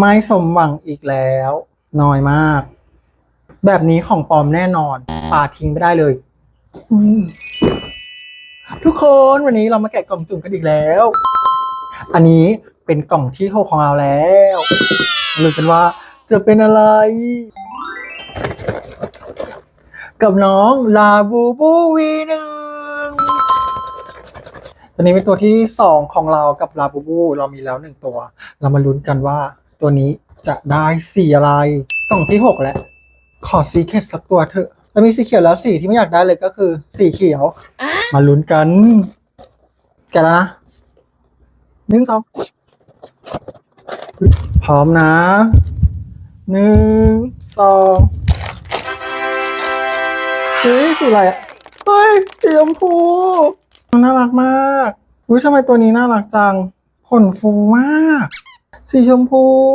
ไม่สมหวังอีกแล้ว น้อยมาก แบบนี้ของปลอมแน่นอนปาทิ้งไม่ได้เลย อืมทุกคนวันนี้เรามาแกะกล่องจุ่มกันอีกแล้ว อันนี้เป็นกล่องที่หกของเราแล้วรู้กันว่าจะเป็นอะไร กับน้องลาบูบูวีหนึ่งตัวนี้เป็นตัวที่สองของเรากับลาบูบู เรามีแล้วหนึ่งตัว เรามาลุ้นกันว่า ตัวนี้จะได้สีอะไรกล่องที่หกแล้วขอสีเข็ดสักตัวเถอะแล้วมีสีเขียวแล้วสีที่ไม่อยากได้เลยก็คือสีเขียว มาลุ้นกัน แกะแล้วนะหนึ่งสองพร้อมนะหนึ่งสองเฮ้ยสีอะไรอะเฮ้ยสีชมพูน่ารักมากอุ้ยทำไมตัวนี้น่ารักจังขนฟูมาก สีชมพู